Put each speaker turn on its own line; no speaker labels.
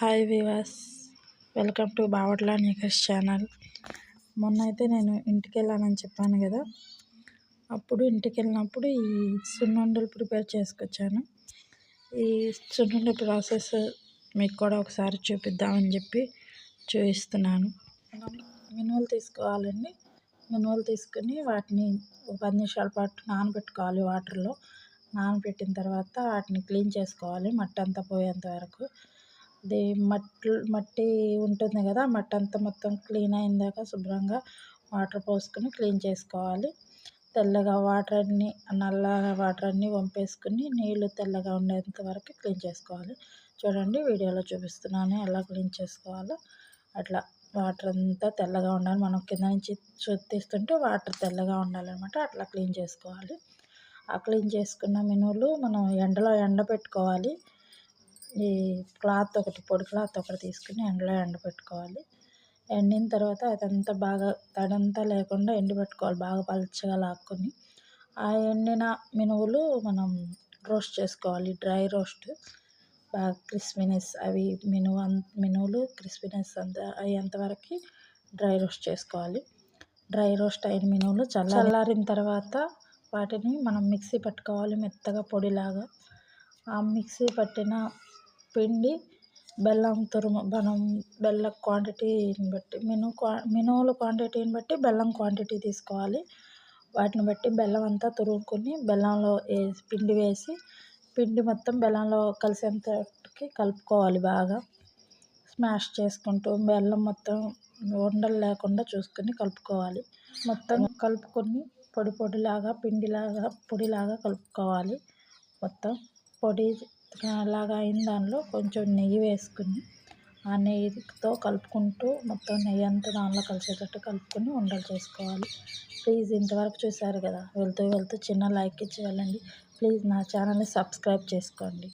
Hi వివాస్ welcome to బావట్ల నీకర్స్ ఛానల్. మొన్న అయితే నేను ఇంటికి వెళ్ళానని చెప్పాను కదా. అప్పుడు ఇంటికి వెళ్ళినప్పుడు ఈ సున్నుండలు ప్రిపేర్ చేసుకొచ్చాను. ఈ సున్నుండ ప్రాసెస్ మీకు కూడా ఒకసారి చూపిద్దామని చెప్పి చూపిస్తున్నాను మినువలు తీసుకోవాలండి. మినువలు తీసుకుని వాటిని పది నిమిషాల పాటు నానబెట్టుకోవాలి వాటర్లో. నానబెట్టిన తర్వాత వాటిని క్లీన్ చేసుకోవాలి. మట్టి అంతా పోయేంత వరకు. అది మట్టి మట్టి ఉంటుంది కదా మట్టి అంతా మొత్తం క్లీన్ అయిందాక శుభ్రంగా వాటర్ పోసుకొని క్లీన్ చేసుకోవాలి. తెల్లగా వాటర్ అన్నీ నల్ల వాటర్ అన్నీ వంపేసుకుని నీళ్ళు తెల్లగా ఉండేంత వరకు క్లీన్ చేసుకోవాలి. చూడండి వీడియోలో చూపిస్తున్నాను ఎలా క్లీన్ చేసుకోవాలో. అట్లా వాటర్ అంతా తెల్లగా ఉండాలి. మనం కింద నుంచి తీస్తుంటే వాటర్ తెల్లగా ఉండాలన్నమాట. అట్లా క్లీన్ చేసుకోవాలి. ఆ క్లీన్ చేసుకున్న మినువులు మనం ఎండలో ఎండ పెట్టుకోవాలి ఈ క్లాత్ ఒకటి పొడి క్లాత్ ఒకటి తీసుకుని ఎండలో ఎండబెట్టుకోవాలి. ఎండిన తర్వాత అదంతా బాగా తడంతా లేకుండా ఎండబెట్టుకోవాలి బాగా పలుచగా లాక్కొని. ఆ ఎండిన మినువులు మనం రోస్ట్ చేసుకోవాలి డ్రై రోస్ట్. బాగా క్రిస్పీనెస్ అవి మినువు మినువులు క్రిస్పీనెస్ అంత అయ్యేంతవరకు డ్రై రోస్ట్ చేసుకోవాలి. డ్రై రోస్ట్ అయిన మినువులు చల్లారిన తర్వాత వాటిని మనం మిక్సీ పట్టుకోవాలి మెత్తగా పొడిలాగా. ఆ మిక్సీ పట్టిన పిండి బెల్లం తురుము మనం బెల్లం క్వాంటిటీని బట్టి మినుము క్వా మినుముల క్వాంటిటీని బట్టి బెల్లం క్వాంటిటీ తీసుకోవాలి. వాటిని బట్టి బెల్లం అంతా తురుముకొని బెల్లంలో వేసి పిండి వేసి పిండి మొత్తం బెల్లంలో కలిసేంతకి కలుపుకోవాలి బాగా. స్మాష్ చేసుకుంటూ బెల్లం మొత్తం ఉండలు లేకుండా చూసుకొని కలుపుకోవాలి. మొత్తం కలుపుకొని పొడి పొడిలాగా పిండిలాగా పొడిలాగా కలుపుకోవాలి. మొత్తం పొడి అలాగా అయిన దానిలో కొంచెం నెయ్యి వేసుకుని ఆ నెయ్యితో కలుపుకుంటూ మొత్తం నెయ్యి అంతా దానిలో కలిసేటట్టు కలుపుకొని ఉండలు చేసుకోవాలి. ప్లీజ్ ఇంతవరకు చూసారు కదా వెళ్తూ వెళ్తూ చిన్న లైక్ ఇచ్చి వెళ్ళండి. ప్లీజ్ నా ఛానల్ని సబ్స్క్రైబ్ చేసుకోండి.